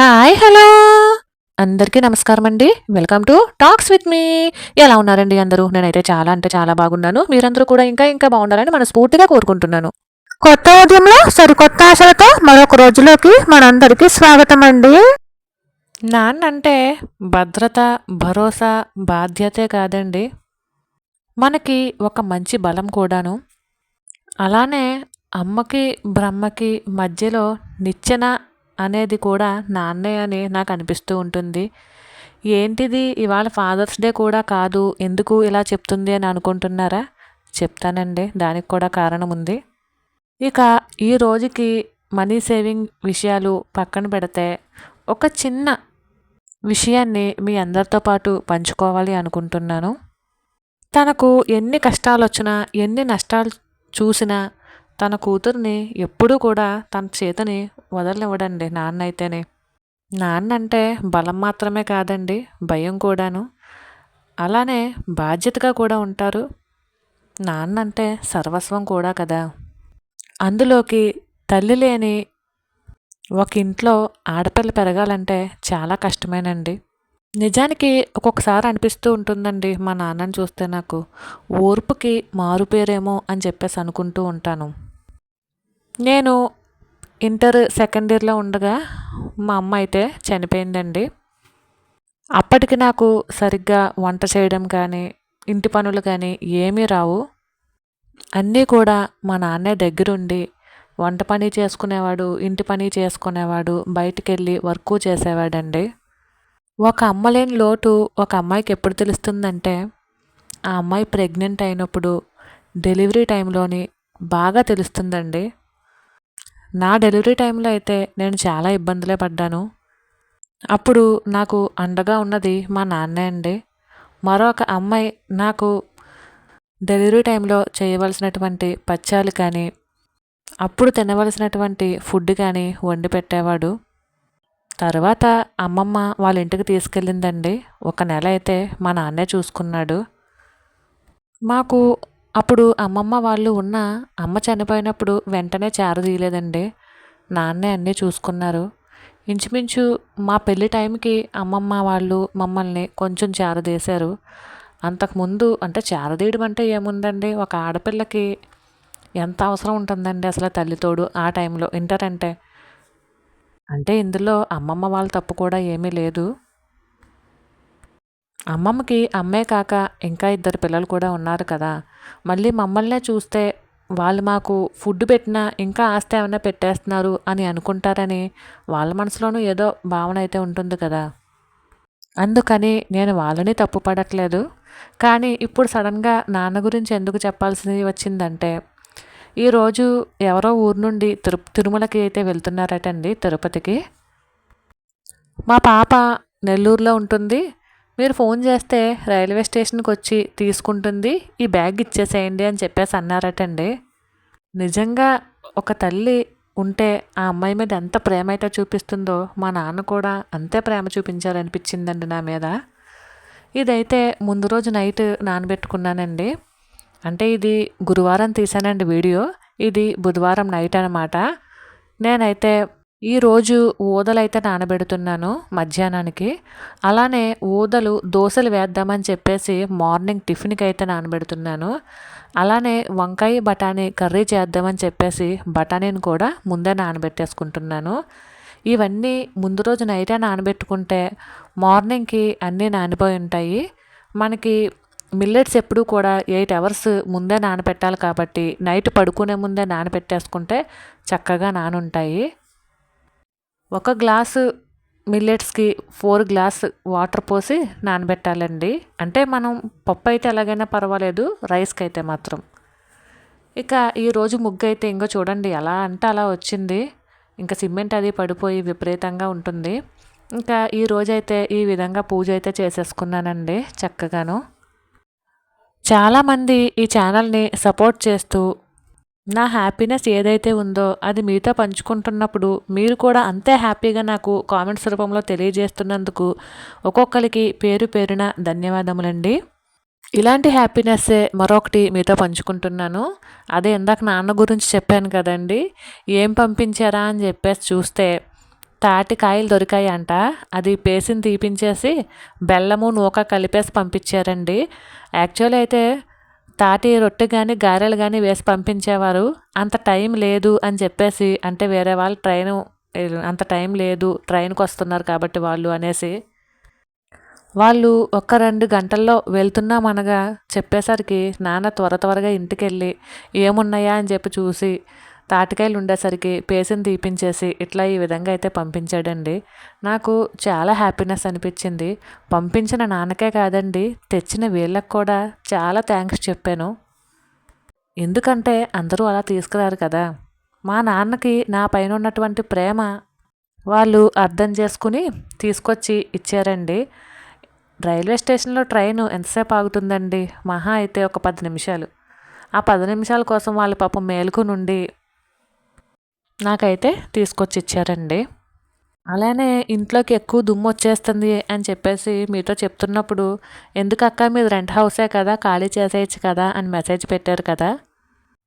Hi hello. అందరికీ నమస్కారం అండి. Welcome to talks with me. ఎలా ఉన్నారండి అందరూ? నేనైతే చాలా అంటే చాలా బాగున్నాను. మీరందరూ కూడా ఇంకా ఇంకా బాగుండాలని మనస్ఫూర్తిగా కోరుకుంటున్నాను. కొత్త ఉదయంలో సరికొత్త ఆశలతో మరొక రోజులోకి మనందరికీ స్వాగతం అండి. నాన్న అంటే భద్రత భరోసా బాధ్యతే కాదండి. మనకి ఒక మంచి బలం కూడాను. అలానే అమ్మకి బ్రహ్మకి మధ్యలో నిచ్చెన అనేది కూడా నాన్నే అని నాకు అనిపిస్తూ ఉంటుంది. ఏంటిది? ఇవాళ ఫాదర్స్ డే కూడా కాదు. ఎందుకు ఇలా చెప్తుంది అని అనుకుంటున్నారా? చెప్తానండి. దానికి కూడా కారణం ఉంది. ఇక ఈ రోజుకి మనీ సేవింగ్ విషయాలు పక్కన పెడితే ఒక చిన్న విషయాన్ని మీ అందరితో పాటు పంచుకోవాలి అనుకుంటున్నాను. తనకు ఎన్ని కష్టాలు వచ్చినా ఎన్ని నష్టాలు చూసినా తన కూతుర్ని ఎప్పుడూ కూడా తన చేతని వదలనివ్వడండి నాన్న అయితేనే నాన్న అంటే బలం మాత్రమే కాదండి భయం కూడాను. అలానే బాధ్యతగా కూడా ఉంటారు. నాన్న అంటే సర్వస్వం కూడా కదా. అందులోకి తల్లి లేని ఒక ఇంట్లో ఆడపిల్ల పెరగాలంటే చాలా కష్టమేనండి. నిజానికి ఒక్కొక్కసారి అనిపిస్తూ ఉంటుందండి మా నాన్నని చూస్తే నాకు. ఓర్పుకి మారుపేరేమో అని చెప్పేసి అనుకుంటూ ఉంటాను. నేను ఇంటర్ సెకండ్ ఇయర్లో ఉండగా మా అమ్మ అయితే చనిపోయిందండి. అప్పటికి నాకు సరిగ్గా వంట చేయడం కానీ ఇంటి పనులు కానీ ఏమీ రావు. అన్నీ కూడా మా నాన్నే దగ్గరుండి వంట పని చేసుకునేవాడు ఇంటి పని చేసుకునేవాడు బయటికెళ్ళి వర్క్ చేసేవాడండి. ఒక అమ్మ లేని లోటు ఒక అమ్మాయికి ఎప్పుడు తెలుస్తుందంటే ఆ అమ్మాయి ప్రెగ్నెంట్ అయినప్పుడు డెలివరీ టైంలోని బాగా తెలుస్తుందండి. నా డెలివరీ టైంలో అయితే నేను చాలా ఇబ్బందులే పడ్డాను. అప్పుడు నాకు అండగా ఉన్నది మా నాన్నే అండి. మరొక అమ్మాయి నాకు డెలివరీ టైంలో చేయవలసినటువంటి పచ్చాలు కానీ అప్పుడు తినవలసినటువంటి ఫుడ్ కానీ వండి పెట్టేవాడు. తర్వాత అమ్మమ్మ వాళ్ళ ఇంటికి తీసుకెళ్ళిందండి. ఒక నెల అయితే మా నాన్నే చూసుకున్నాడు. మాకు అప్పుడు అమ్మమ్మ వాళ్ళు ఉన్న అమ్మ చనిపోయినప్పుడు వెంటనే చేరదీయలేదండి నాన్నే అన్నీ చూసుకున్నారు. ఇంచుమించు మా పెళ్ళి టైంకి అమ్మమ్మ వాళ్ళు మమ్మల్ని కొంచెం చేరదీశారు అంతకుముందు అంటే చేరదీయడం అంటే ఏముందండి? ఒక ఆడపిల్లకి ఎంత అవసరం ఉంటుందండి అసలు తల్లితోడు ఆ టైంలో? ఇంటర్ అంటే? అంటే ఇందులో అమ్మమ్మ వాళ్ళ తప్పు కూడా ఏమీ లేదు. అమ్మమ్మకి అమ్మే కాక ఇంకా ఇద్దరు పిల్లలు కూడా ఉన్నారు కదా. మళ్ళీ మమ్మల్నే చూస్తే వాళ్ళు మాకు ఫుడ్ పెట్టినా ఇంకా ఆస్తి ఏమైనా పెట్టేస్తున్నారు అని అనుకుంటారని వాళ్ళ మనసులోనూ ఏదో భావన అయితే ఉంటుంది కదా. అందుకని నేను వాళ్ళని తప్పు పడట్లేదు. కానీ ఇప్పుడు సడన్గా నాన్న గురించి ఎందుకు చెప్పాల్సి వచ్చిందంటే ఈరోజు ఎవరో ఊరు నుండి తిరు తిరుమలకి అయితే వెళ్తున్నారటండి తిరుపతికి. మా పాప నెల్లూరులో ఉంటుంది. మీరు ఫోన్ చేస్తే రైల్వే స్టేషన్కి వచ్చి తీసుకుంటుంది ఈ బ్యాగ్ ఇచ్చేసేయండి అని చెప్పేసి అన్నారటండి. నిజంగా ఒక తల్లి ఉంటే ఆ అమ్మాయి మీద ఎంత ప్రేమ అయితే చూపిస్తుందో మా నాన్న కూడా అంతే ప్రేమ చూపించాలనిపించిందండి నా మీద. ఇదైతే ముందు రోజు నైట్ నానబెట్టుకున్నానండి. అంటే ఇది గురువారం తీసానండి వీడియో. ఇది బుధవారం నైట్ అనమాట నేనైతే ఈరోజు ఊదలైతే నానబెడుతున్నాను మధ్యాహ్నానికి. అలానే ఊదలు దోశలు వేద్దామని చెప్పేసి మార్నింగ్ టిఫిన్కి అయితే నానబెడుతున్నాను. అలానే వంకాయ బఠానీ కర్రీ చేద్దామని చెప్పేసి బఠానీని కూడా ముందే నానబెట్టేసుకుంటున్నాను. ఇవన్నీ ముందు రోజు నైటే నానబెట్టుకుంటే మార్నింగ్కి అన్నీ నానిపోయి ఉంటాయి. మనకి మిల్లెట్స్ ఎప్పుడూ కూడా ఎయిట్ అవర్స్ ముందే నానబెట్టాలి కాబట్టి నైట్ పడుకునే ముందే నానబెట్టేసుకుంటే చక్కగా నానుంటాయి. ఒక గ్లాసు మిల్లెట్స్కి ఫోర్ గ్లాస్ వాటర్ పోసి నానబెట్టాలండి. అంటే మనం పప్పు అయితే ఎలాగైనా పర్వాలేదు రైస్కి అయితే మాత్రం. ఇక ఈరోజు ముగ్గు అయితే ఇంకో చూడండి ఎలా అంటే అలా వచ్చింది. ఇంకా సిమెంట్ అది పడిపోయి విపరీతంగా ఉంటుంది. ఇంకా ఈ రోజైతే ఈ విధంగా పూజ అయితే చేసేసుకున్నానండి చక్కగాను. చాలామంది ఈ ఛానల్ని సపోర్ట్ చేస్తూ నా హ్యాపీనెస్ ఏదైతే ఉందో అది మీతో పంచుకుంటున్నప్పుడు మీరు కూడా అంతే హ్యాపీగా నాకు కామెంట్స్ రూపంలో తెలియజేస్తున్నందుకు ఒక్కొక్కరికి పేరు పేరున ధన్యవాదములండి. ఇలాంటి హ్యాపీనెస్సే మరొకటి మీతో పంచుకుంటున్నాను. అదే ఇందాక నాన్న గురించి చెప్పాను కదండి. ఏం పంపించారా అని చెప్పేసి చూస్తే తాటి కాయలు దొరికాయి అంట అది పేసిని తీపించేసి బెల్లము నూక కలిపేసి పంపించారండి. యాక్చువల్ అయితే తాటి రొట్టె కానీ గారెలు కానీ వేసి పంపించేవారు. అంత టైం లేదు అని చెప్పేసి అంటే వేరే వాళ్ళు ట్రైను అంత టైం లేదు ట్రైన్కి వస్తున్నారు కాబట్టి వాళ్ళు అనేసి. వాళ్ళు ఒక రెండు గంటల్లో వెళ్తున్నామనగా చెప్పేసరికి నాన్న త్వర త్వరగా ఇంటికి వెళ్ళి ఏమున్నాయా? అని చెప్పి చూసి తాటికాయలు ఉండేసరికి పేసిని తీపించేసి ఇట్లా ఈ విధంగా అయితే పంపించాడండి. నాకు చాలా హ్యాపీనెస్ అనిపించింది. పంపించిన నాన్నకే కాదండి తెచ్చిన వీళ్ళకి కూడా చాలా థ్యాంక్స్ చెప్పాను. ఎందుకంటే అందరూ అలా తీసుకురారు కదా. మా నాన్నకి నా పైన ఉన్నటువంటి ప్రేమ వాళ్ళు అర్థం చేసుకుని తీసుకొచ్చి ఇచ్చారండి. రైల్వే స్టేషన్లో ట్రైన్ ఎంతసేపు ఆగుతుందండి? మహా అయితే ఒక పది నిమిషాలు. ఆ పది నిమిషాల కోసం వాళ్ళ పాపం మేలుకు నుండి నాకైతే తీసుకొచ్చి ఇచ్చారండి అలానే ఇంట్లోకి ఎక్కువ దుమ్ము వచ్చేస్తుంది అని చెప్పేసి మీతో చెప్తున్నప్పుడు ఎందుకు అక్క మీది రెంట్ హౌసే కదా ఖాళీ చేసేయచ్చు కదా? అని మెసేజ్ పెట్టారు కదా.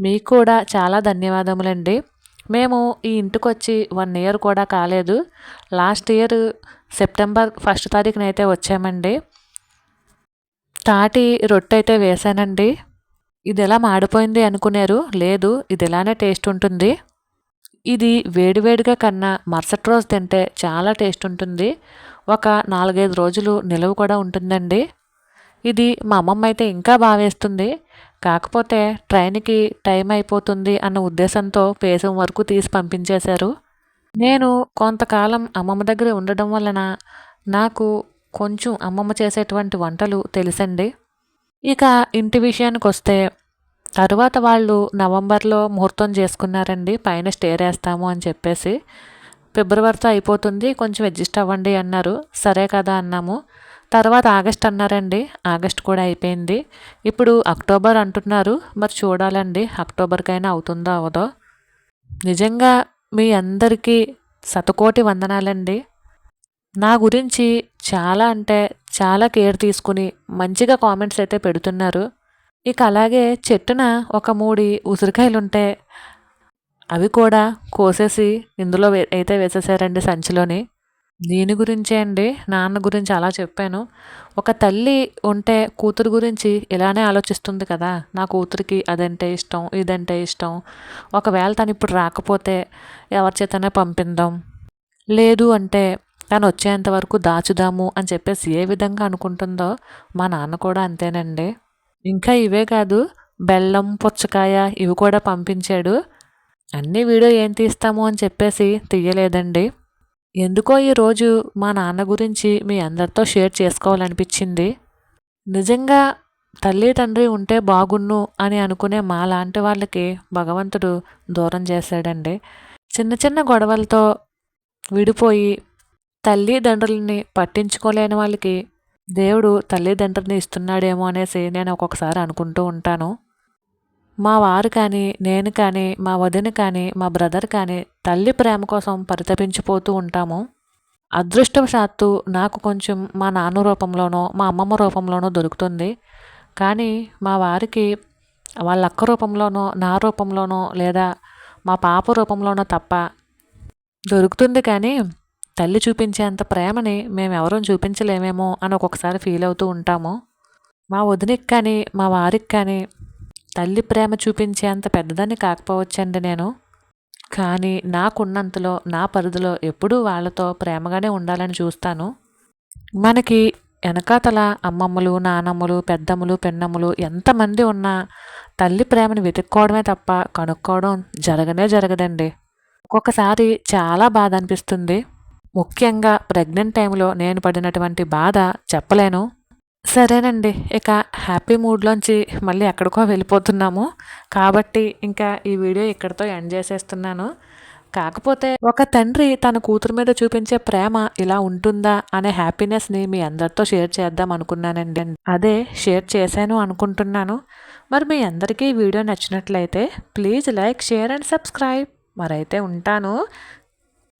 మీకు కూడా చాలా ధన్యవాదములండి. మేము ఈ ఇంటికి వచ్చి వన్ ఇయర్ కూడా కాలేదు. లాస్ట్ ఇయర్ సెప్టెంబర్ ఫస్ట్ తారీఖున అయితే వచ్చామండి. తాటి రొట్టె అయితే వేసానండి ఇది ఎలా మాడిపోయింది అనుకున్నారు? లేదు ఇది ఇలానే టేస్ట్ ఉంటుంది. ఇది వేడివేడిగా కన్నా మరుసటి రోజు తింటే చాలా టేస్ట్ ఉంటుంది. ఒక నాలుగైదు రోజులు నిలవ కూడా ఉంటుందండి. ఇది మా అమ్మమ్మ అయితే ఇంకా బాగా వేస్తుంది కాకపోతే ట్రైన్కి టైం అయిపోతుంది అన్న ఉద్దేశంతో పేసం వరకు తీసి పంపించేశారు. నేను కొంతకాలం అమ్మమ్మ దగ్గర ఉండడం వలన నాకు కొంచెం అమ్మమ్మ చేసేటువంటి వంటలు తెలుసండి. ఇక ఇంటి విషయానికి వస్తే తరువాత వాళ్ళు నవంబర్లో ముహూర్తం చేసుకున్నారండి పైన స్టేర్ వేస్తాము అని చెప్పేసి. ఫిబ్రవరితో అయిపోతుంది కొంచెం అడ్జస్ట్ అవ్వండి అన్నారు. సరే కదా అన్నాము. తర్వాత ఆగస్ట్ అన్నారండి ఆగస్ట్ కూడా అయిపోయింది. ఇప్పుడు అక్టోబర్ అంటున్నారు మరి చూడాలండి అక్టోబర్కైనా అవుతుందో అవదో. నిజంగా మీ అందరికీ శతకోటి వందనాలండి. నా గురించి చాలా అంటే చాలా కేర్ తీసుకుని మంచిగా కామెంట్స్ అయితే పెడుతున్నారు. ఇక అలాగే చెట్టున ఒక మూడి ఉసిరికాయలుంటే అవి కూడా కోసేసి ఇందులో అయితే వేసేసారండి సంచిలోని. దీని గురించే అండి నాన్న గురించి అలా చెప్పాను. ఒక తల్లి ఉంటే కూతురు గురించి ఇలానే ఆలోచిస్తుంది కదా నా కూతురికి అదంటే ఇష్టం ఇదంటే ఇష్టం. ఒకవేళ తను ఇప్పుడు రాకపోతే ఎవరి చేతనే పంపిందాం. లేదు అంటే తను వచ్చేంత వరకు దాచుదాము అని చెప్పేసి ఏ విధంగా అనుకుంటుందో మా నాన్న కూడా అంతేనండి. ఇంకా ఇవే కాదు బెల్లం పుచ్చకాయ ఇవి కూడా పంపించాడు. అన్ని వీడియో ఏం తీస్తాము అని చెప్పేసి తీయలేదండి. ఎందుకో ఈరోజు మా నాన్న గురించి మీ అందరితో షేర్ చేసుకోవాలనిపించింది. నిజంగా తల్లి తండ్రి ఉంటే బాగున్ను అని అనుకునే మా లాంటి వాళ్ళకి భగవంతుడు దూరం చేశాడండి. చిన్న చిన్న గొడవలతో విడిపోయి తల్లిదండ్రులని పట్టించుకోలేని వాళ్ళకి దేవుడు తల్లిదండ్రులని ఇస్తున్నాడేమో అనేసి నేను ఒక్కొక్కసారి అనుకుంటూ ఉంటాను. మా వారు కానీ నేను కానీ మా వదిన కానీ మా బ్రదర్ కానీ తల్లి ప్రేమ కోసం పరితపించిపోతూ ఉంటాము. అదృష్టవశాత్తు నాకు కొంచెం మా నాన్న రూపంలోనో మా అమ్మమ్మ రూపంలోనో దొరుకుతుంది. కానీ మా వారికి వాళ్ళ అక్క రూపంలోనో నా రూపంలోనో లేదా మా పాప రూపంలోనో తప్ప దొరుకుతుంది కానీ తల్లి చూపించేంత ప్రేమని మేము ఎవరూ చూపించలేమేమో అని ఒక్కొక్కసారి ఫీల్ అవుతూ ఉంటాము. మా వదినకి కానీ మా వారికి కానీ తల్లి ప్రేమ చూపించేంత పెద్దదాన్ని కాకపోవచ్చండి నేను. కానీ నాకున్నంతలో నా పరిధిలో ఎప్పుడూ వాళ్ళతో ప్రేమగానే ఉండాలని చూస్తాను. మనకి వెనకాతల అమ్మమ్మలు నానమ్మలు పెద్దమ్మలు పెన్నమ్మలు ఎంతమంది ఉన్నా తల్లి ప్రేమను వెతుక్కోవడమే తప్ప కనుక్కోవడం జరగనే జరగదండి. ఒక్కొక్కసారి చాలా బాధ అనిపిస్తుంది. ముఖ్యంగా ప్రెగ్నెంట్ టైంలో నేను పడినటువంటి బాధ చెప్పలేను. సరేనండి ఇక హ్యాపీ మూడ్లోంచి మళ్ళీ ఎక్కడికో వెళ్ళిపోతున్నాము. కాబట్టి ఇంకా ఈ వీడియో ఇక్కడితో ఎండ్ చేసేస్తున్నాను. కాకపోతే ఒక తండ్రి తన కూతురు మీద చూపించే ప్రేమ ఇలా ఉంటుందా అనే హ్యాపీనెస్ని మీ అందరితో షేర్ చేద్దాం అనుకున్నానండి. అదే షేర్ చేశాను అనుకుంటున్నాను. మరి మీ అందరికీ ఈ వీడియో నచ్చినట్లయితే please like share and subscribe. మరైతే ఉంటాను.